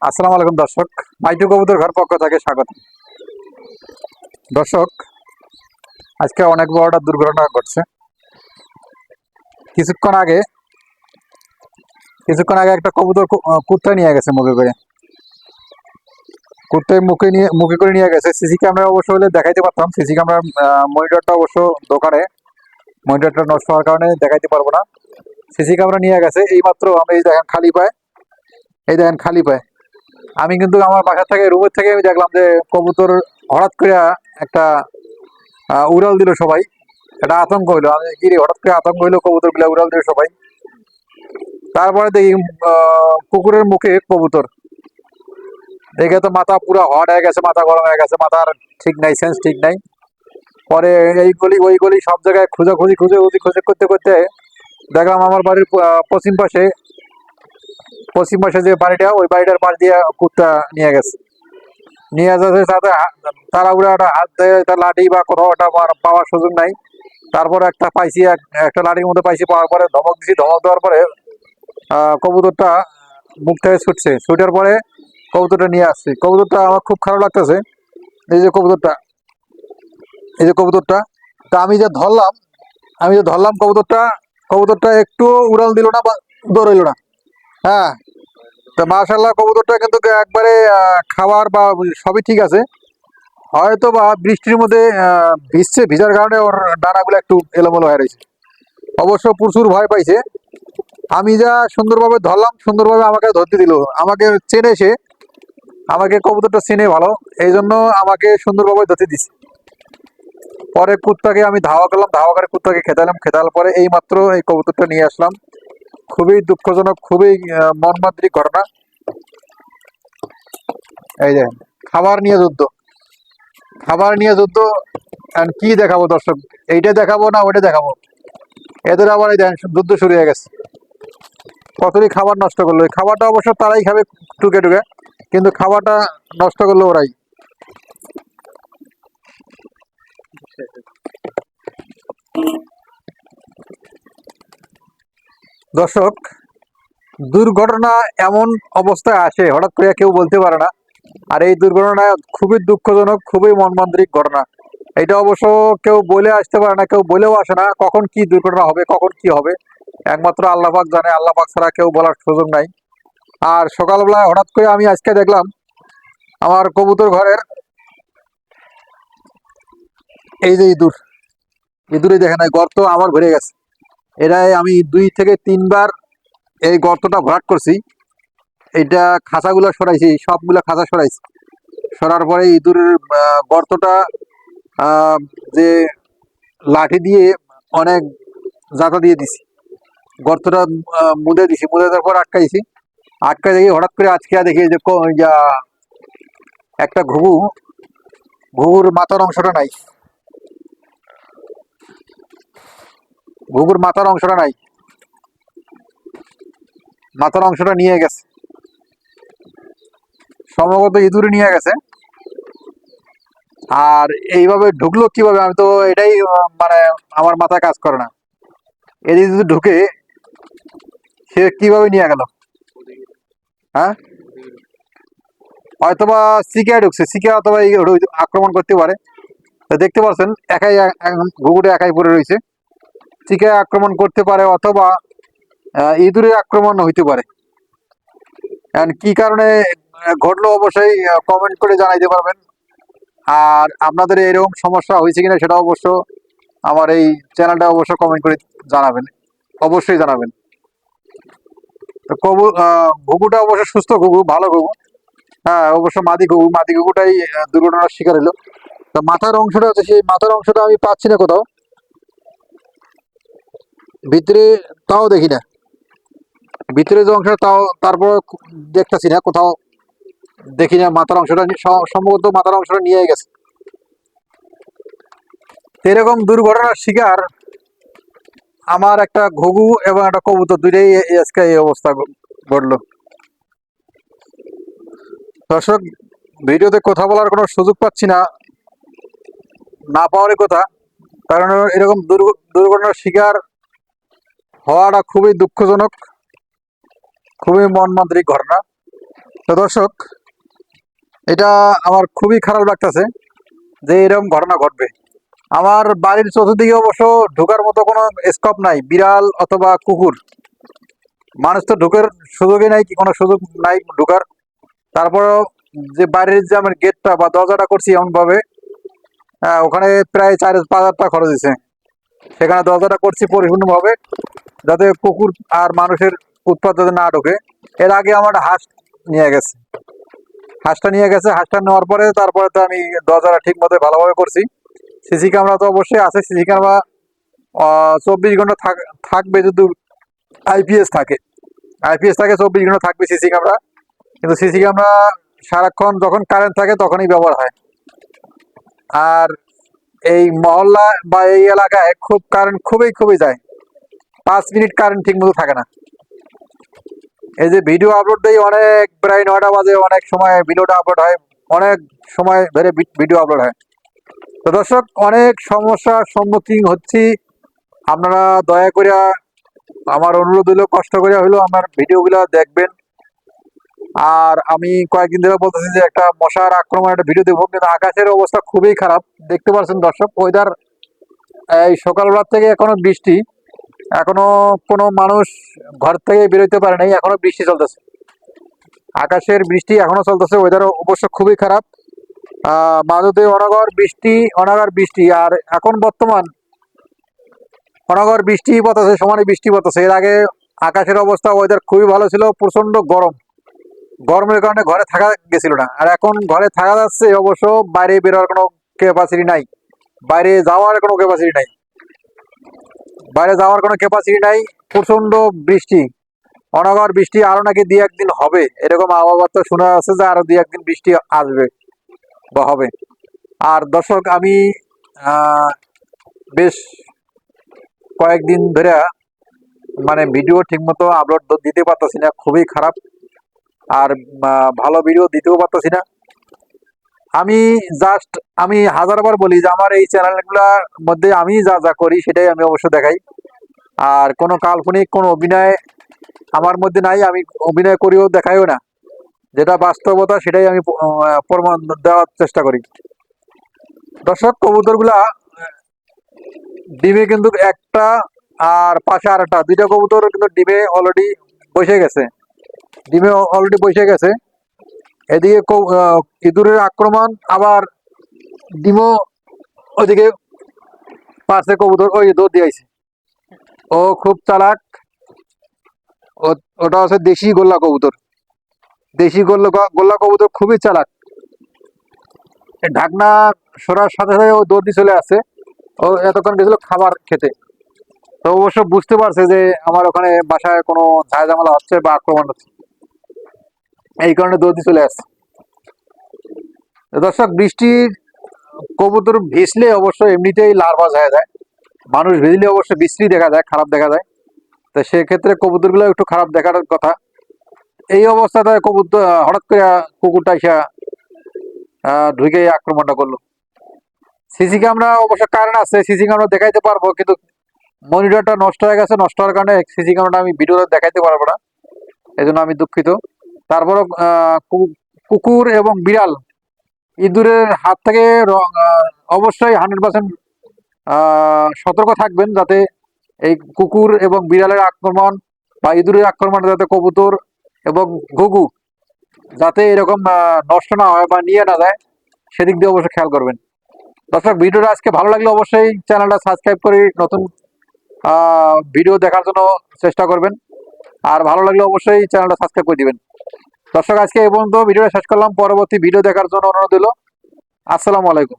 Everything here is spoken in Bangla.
আসসালামু আলাইকুম দর্শক। মাইটু কবুতর ঘর পক্ষ থেকে স্বাগত। দর্শক আজকে অনেক বড় একটা দুর্ঘটনা ঘটছে। কিছুক্ষণ আগে কিছুক্ষণ আগে একটা কবুতর কু- আহ, কুত্তা নিয়ে গেছে মুখে করে। কুত্তায় মুখে নিয়ে মুখে করে নিয়ে গেছে। সিসি ক্যামেরা অবশ্য হলে দেখাইতে পারতাম। সিসি ক্যামেরা মনিটরটা অবশ্য দোকানে। মনিটরটা নষ্ট হওয়ার কারণে দেখাইতে পারব না। সিসি ক্যামেরা নিয়ে গেছে। এইমাত্র আমি দেখেন খালি পায় এই দেখেন খালি পায়। আমি কিন্তু আমার বাসা থেকে, রুমের থেকে আমি দেখলাম যে কবুতর হঠাৎ করে একটা উড়াল দিল সবাই। এটা আতঙ্ক হইল। আমি কি রে হঠাৎ করে আতঙ্ক হইল কবুতরগুলা উড়াল দিল সবাই। তারপরে দেখি কুকুরের মুখে কবুতর। দেখে তো মাথা পুরো হট হয়ে গেছে, মাথা গরম হয়ে গেছে মাথার ঠিক নাই সেন্স ঠিক নাই। পরে এই গলি, ওই গলি সব জায়গায় খুঁজে খুঁজি খুঁজে খুঁজি খুঁজে করতে করতে দেখলাম আমার বাড়ির পশ্চিম পাশে পশ্চিম পাশে যে বাড়িটা, ওই বাড়িটার পাশ দিয়ে কুত্তা নিয়ে গেছে। নিয়ে যাচ্ছে তারা উড়ে একটা হাত দেয় একটা লাঠি বা কোথাও একটা পাওয়ার সুযোগ নাই। তারপরে একটা পাইছি একটা লাঠির মধ্যে পাইছি পাওয়ার পরে ধমক দিছি। ধমক দেওয়ার পরে কবুতরটা মুখ থেকে ছুটছে। ছুটার পরে কবুতরটা নিয়ে আসছি। কবুতরটা আমার খুব খারাপ লাগতেছে। এই যে কবুতরটা, এই যে কবুতরটা, তা আমি যে ধরলাম, আমি যে ধরলাম কবুতরটা কবুতরটা একটু উড়াল দিল না বা দৌড়াইলো না। হ্যাঁ তো মাশাল্লাহ কবুতরটা কিন্তু একবারে খাবার বা সবই ঠিক আছে। হয়তো বা বৃষ্টির মধ্যে ভিজছে, ভিজার কারণে ওর ডানাগুলো একটু এলোমেলো হয়ে রয়েছে। অবশ্য প্রচুর ভয় পাইছে। আমি যা সুন্দরভাবে ধরলাম, সুন্দরভাবে আমাকে ধরতে দিল। আমাকে চেনে সে, আমাকে কবুতরটা চেনে ভালো। এই জন্য আমাকে সুন্দরভাবে ধরতে দিছে। পরে কুত্তাকে আমি ধাওয়া করলাম, ধাওয়া করে কুত্তাকে খেতালাম। খেতাল পরে এই মাত্র এই কবুতরটা নিয়ে আসলাম। খুবই দুঃখজনক, খুবই মর্মান্তিক ঘটনা। এই যে, খাবার নিয়ে যুদ্ধ। খাবার নিয়ে যুদ্ধ কি দেখাবো দর্শক? এইটা দেখাবো না ওইটা দেখাবো? এদের আবার এই দেখেন যুদ্ধ শুরু হয়ে গেছে। কতই খাবার নষ্ট করল? খাবারটা অবশ্য তারাই খাবে টুকে টুকে, কিন্তু খাবারটা নষ্ট করল ওরাই। দর্শক, দুর্ঘটনা এমন অবস্থায় আসে, হঠাৎ করে কেউ বলতে পারে না। আর এই দুর্ঘটনা খুবই দুঃখজনক, খুবই মর্মান্তিক ঘটনা। এটা অবশ্য কেউ বলে আসতে পারে না, কেউ বলেও আসে না কখন কি দুর্ঘটনা হবে, কখন কি হবে। একমাত্র আল্লাহ পাক জানে আল্লাহ পাক ছাড়া কেউ বলার সুযোগ নাই। আর সকালবেলা হঠাৎ করে আমি আজকে দেখলাম, আমার কবুতর ঘরের এই যে ইঁদুর ইঁদুরে দেখেন এই গর্ত আমার ভরে গেছে। এটাই আমি দুই থেকে তিনবার এই গর্তটা ভরাট করছি। এটা খাঁচাগুলো সরাইছি, সবগুলো খাঁচা সরাইছি। সরার পরে ইঁদুরের গর্তটা যে লাঠি দিয়ে অনেক জাতা দিয়ে দিছি। গর্তটা মুদে দিছি, মুদে দেওয়ার পর আটকাইছি। আটকাই দেখি হঠাৎ করে আজকে দেখি যা একটা ঘুঘু, ঘুঘুর মাথার অংশটা নাই। ঘুঘুর মাথার অংশটা নাই। মাথার অংশটা নিয়ে গেছে। সম্ভবত ইঁদুরে নিয়ে গেছে। আর এইভাবে ঢুকলো কীভাবে? আমি তো এটাই মানে আমার মাথায় কাজ করে না। এদিকে যদি ঢুকে, সে কীভাবে নিয়ে গেল? হ্যাঁ? হয়তোবা সিকে ঢুকছে। সিকে অথবা আক্রমণ করতে পারে। দেখতে পাচ্ছেন একাই ঘুঘুটে একাই পড়ে রয়েছে। চিকে আক্রমণ করতে পারে অথবা ইঁদুরের আক্রমণ হইতে পারে। কি কারণে ঘটলো অবশ্যই কমেন্ট করে জানাইতে পারবেন। আর আপনাদের এরকম সমস্যা হয়েছে কিনা সেটা অবশ্য আমার এই চ্যানেলটা অবশ্য কমেন্ট করে জানাবেন। অবশ্যই জানাবেন। তো কবু ঘুঘুটা অবশ্য সুস্থ ঘুঘু, ভালো ঘুঘু। হ্যাঁ অবশ্য মাদি ঘুঘু। মাদি ঘুঘুটাই দুর্ঘটনার শিকার হলো। তো মাথার অংশটা হচ্ছে সেই মাথার অংশটা আমি পাচ্ছি না কোথাও। ভিতরে তাও দেখি না। ভিতরে যে অংশটা তাও তারপর দেখতেছি না, কোথাও দেখি না, মাথার অংশটা সম্ভবত মাথার অংশটা নিয়ে গেছে। এরকম দুর্ঘটনার শিকার আমার একটা ঘুঘু এবং একটা কবুতর দুইটাই আজকে এই অবস্থা ঘটলো। দর্শক, ভিডিওতে কথা বলার কোনো সুযোগ পাচ্ছি না না পাওয়ারই কথা। কারণ এরকম দুর্ঘ- দুর্ঘটনার শিকার হওয়াটা খুবই দুঃখজনক, খুবই মর্মান্তিক ঘটনা। তো দর্শক, এটা আমার খুবই খারাপ লাগতেছে যে এরকম ঘটনা ঘটবে। আমার বাড়ির চতুর্দিকে অবশ্য ঢোকার মতো কোনো স্কোপ নাই, বিড়াল অথবা কুকুর। মানুষ তো ঢুকার সুযোগই নাই, কি কোনো সুযোগ নাই ঢোকার। তারপরও যে বাইরের যে আমার গেটটা বা দরজাটা করছি এমনভাবে ওখানে প্রায় চার পাঁচ হাজার টাকা খরচ হয়েছে সেখানে দরজাটা করছি পরিপূর্ণভাবে। যাতে কুকুর আর মানুষের উৎপাদ যাতে না ঢোকে। এর আগে আমার হাঁস নিয়ে গেছে। হাঁসটা নিয়ে গেছে, হাঁসটা নেওয়ার পরে তারপরে তো আমি দরজাটা ঠিক মতো ভালোভাবে করছি। সিসি ক্যামেরা তো অবশ্যই আছে, সিসি ক্যামেরা চব্বিশ ঘণ্টা থাক- থাকবে যদি আইপিএস থাকে। আইপিএস থাকে, চব্বিশ ঘণ্টা থাকবে সিসি ক্যামেরা। কিন্তু সিসি ক্যামেরা সারাক্ষণ যখন কারেন্ট থাকে তখনই ব্যবহার হয়। আর এই মহল্লা বা এই এলাকায় খুব কারেন্ট খুবই খুবই যায়। পাঁচ মিনিট কারেন্ট ঠিক মতো থাকে না। এই যে ভিডিও আপলোড দেই, অনেক প্রায় নয়টা বাজে, অনেক সময় ভিডিওটা আপলোড হয়, অনেক সময় ধরে ভিডিও আপলোড হয়। তো দর্শক, অনেক সমস্যার সম্মুখীন হচ্ছি। আপনারা দয়া করে আমার অনুরোধ হলো কষ্ট করে হলো আমার ভিডিওগুলো দেখবেন। আর আমি কয়েকদিন ধরে বলতেছি যে, একটা মশার আক্রমণ একটা ভিডিও দেবো কিন্তু আকাশের অবস্থা খুবই খারাপ। দেখতে পাচ্ছেন দর্শক ওয়েদার এই সকালবেলা থেকে এখনও বৃষ্টি। এখনও কোনো মানুষ ঘর থেকে বেরোতে পারে নাই, এখনও বৃষ্টি চলতেছে। আকাশের বৃষ্টি এখনও চলতেছে ওয়েদার অবশ্য খুবই খারাপ। মাঝতে অনগর বৃষ্টি, অনাগর বৃষ্টি, আর এখন বর্তমান অনগর বৃষ্টি পড়তেছে, সমানে বৃষ্টি পড়তেছে। এর আগে আকাশের অবস্থা ওয়েদার খুবই ভালো ছিল প্রচণ্ড গরম। গরমের কারণে ঘরে থাকা গেছিল না। আর এখন ঘরে থাকা যাচ্ছে, অবশ্য বাইরে বেরোয়ার কোনো ক্যাপাসিটি নাই। বাইরে যাওয়ার কোনো ক্যাপাসিটি নাই। বাইরে যাওয়ার কোনো ক্যাপাসিটি নাই প্রচণ্ড বৃষ্টি। অনগর বৃষ্টি আরও নাকি দুই একদিন হবে, এরকম আবহাওয়া শোনা যাচ্ছে যে আরও দুই একদিন বৃষ্টি আসবে বা হবে। আর দর্শক, আমি বেশ কয়েকদিন ধরে মানে ভিডিও ঠিকমতো আপলোড দিতে পারতেছি না, খুবই খারাপ। আর ভালো ভিডিও দিতেও পারতেছি না। আমি জাস্ট আমি হাজারবার বলি যে আমার এই চ্যানেলগুলোর মধ্যে আমি যা যা করি সেটাই আমি অবশ্য দেখাই। আর কোনো কাল্পনিক, কোনো অভিনয় আমার মধ্যে নাই, আমি অভিনয় করিও দেখাইও না। যেটা বাস্তবতা সেটাই আমি প্রমাণ দেওয়ার চেষ্টা করি। দর্শক, কবুতরগুলা, ডিমে কিন্তু একটা আর পাশে আর একটা দুইটা কবুতর কিন্তু ডিমে অলরেডি বসে গেছে। ডিমে অলরেডি বসে গেছে। এদিকে ইঁদুরের আক্রমণ, আবার ডিমও ওইদিকে পাশে কবুতর, ওই দৌড় দিয়েছে ও খুব চালাক। ওটা হচ্ছে দেশি গোল্লা কবুতর। দেশি গোল্লা গোল্লা কবুতর খুবই চালাক। ঢাকনা সরার সাথে সাথে ও দৌড় দিয়ে চলে আসে ও এতক্ষণ গেছিল খাবার খেতে। তো অবশ্য বুঝতে পারছে যে আমার ওখানে বাসায় কোনো ঝামেলা হচ্ছে বা আক্রমণ হচ্ছে। এই কারণে দৌড় চলে আসছে। দর্শক, বৃষ্টির কবুতর ভিজলে অবশ্য এমনিতেই লার্ভাস হয়ে যায়। মানুষ ভিজলে অবশ্য বিশ্রী দেখা যায়, খারাপ দেখা যায়। তো সেক্ষেত্রে কবুতরগুলো একটু খারাপ দেখার কথা। এই অবস্থাতে কবুতর, হঠাৎ করে কুকুরটা এসে ঢুকে আক্রমণটা করল। সিসি ক্যামেরা অবশ্য কারণ আছে, সিসি ক্যামেরা দেখাইতে পারব, কিন্তু মনিটরটা নষ্ট হয়ে গেছে। নষ্ট হওয়ার কারণে সিসি ক্যামেরাটা আমি ভিডিওতে দেখাইতে পারব না। এই আমি দুঃখিত। তারপরও আহ, কুকুর এবং বিড়াল ইঁদুরের হাত থেকে অবশ্যই হান্ড্রেড পার্সেন্ট সতর্ক থাকবেন যাতে এই কুকুর এবং বিড়ালের আক্রমণ বা ইঁদুরের আক্রমণ যাতে কবুতর এবং ঘুঘু যাতে এরকম নষ্ট না হয় বা নিয়ে না যায় সেদিক দিয়ে অবশ্যই খেয়াল করবেন। দর্শক ভিডিওটা আজকে ভালো লাগলে অবশ্যই চ্যানেলটা সাবস্ক্রাইব করে নতুন ভিডিও দেখার জন্য চেষ্টা করবেন। আর ভালো লাগলে অবশ্যই চ্যানেলটা সাবস্ক্রাইব করে দিবেন। দর্শক, আজকে এই পর্যন্ত ভিডিওটা শেষ করলাম। পরবর্তী ভিডিও দেখার জন্য অনুরোধ হলো আসসালামু আলাইকুম।